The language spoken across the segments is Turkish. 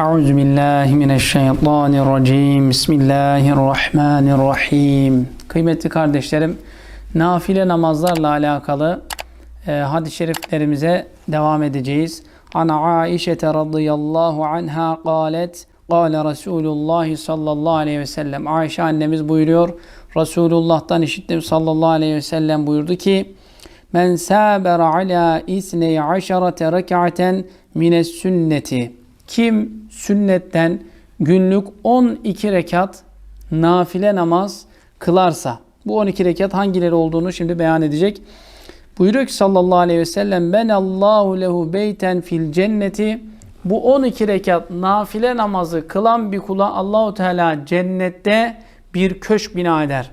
أعوذ بالله من الشيطان الرجيم بسم الله الرحمن الرحيم Kıymetli kardeşlerim, nafile namazlarla alakalı e, hadis-i şeriflerimize devam edeceğiz. An Aişe radıyallahu anha qalet Kale Resulullah sallallahu aleyhi ve sellem Ayşe annemiz buyuruyor. Resulullah'tan işittim sallallahu aleyhi ve sellem buyurdu ki Men saber ala isney aşarate rek'aten mines sünneti kim sünnetten günlük 12 rekat nafile namaz kılarsa bu 12 rekat hangileri olduğunu şimdi beyan edecek. Buyuruyor ki sallallahu aleyhi ve sellem ben Allahu lehu beyten fil cenneti bu 12 rekat nafile namazı kılan bir kula Allahu Teala cennette bir köşk bina eder.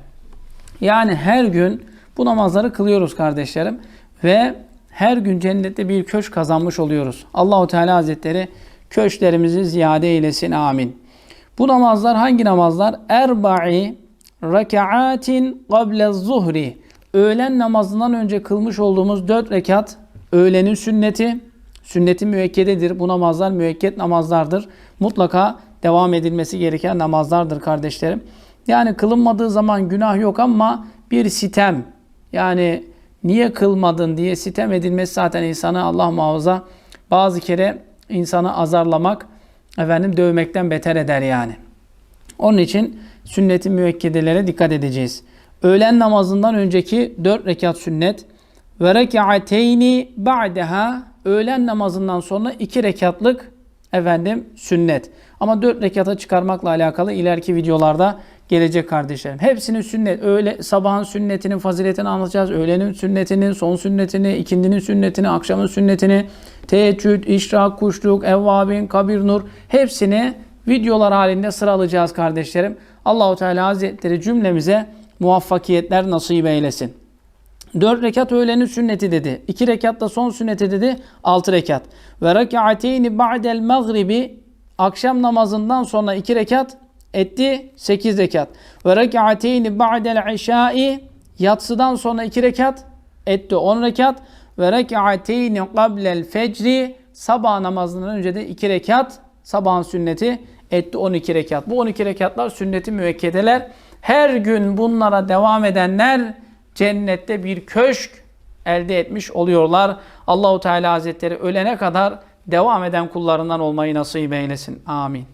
Yani her gün bu namazları kılıyoruz kardeşlerim ve her gün cennette bir köşk kazanmış oluyoruz. Allahu Teala Hazretleri köşklerimizi ziyade eylesin. Amin. Bu namazlar hangi namazlar? Erba'i rekaatin kable zuhri. Öğlen namazından önce kılmış olduğumuz dört rekat öğlenin sünneti. Sünneti müekkededir. Bu namazlar müekket namazlardır. Mutlaka devam edilmesi gereken namazlardır kardeşlerim. Yani kılınmadığı zaman günah yok ama bir sitem yani niye kılmadın diye sitem edilmesi zaten insanı Allah muhafaza bazı kere insanı azarlamak, efendim dövmekten beter eder yani. Onun için sünnet-i müekkedelere dikkat edeceğiz. Öğlen namazından önceki 4 rekat sünnet ve rek'ateyni ba'deha öğlen namazından sonra 2 rekatlık efendim sünnet. Ama 4 rekata çıkarmakla alakalı ileriki videolarda gelecek kardeşlerim. Hepsinin sünnet. Öğle sabahın sünnetinin faziletini anlatacağız. Öğlenin sünnetini, son sünnetini, ikindinin sünnetini, akşamın sünnetini, teheccüd, işrak, kuşluk, evvabin, kabir nur hepsini videolar halinde sıralayacağız kardeşlerim. Allahu Teala Hazretleri cümlemize muvaffakiyetler nasip eylesin. 4 rekat öğlenin sünneti dedi. 2 rekat da son sünneti dedi. 6 rekat. Ve rek'ateyni ba'del mağribi akşam namazından sonra 2 rekat etti 8 rekat. Ve rek'ateyni ba'del işai yatsıdan sonra 2 rekat etti 10 rekat. Ve rek'ateyni qablel fecri sabah namazından önce de 2 rekat sabahın sünneti etti 12 rekat. Bu 12 rekatlar sünneti müekkedeler. Her gün bunlara devam edenler cennette bir köşk elde etmiş oluyorlar. Allahu Teala Hazretleri ölene kadar devam eden kullarından olmayı nasip eylesin. Amin.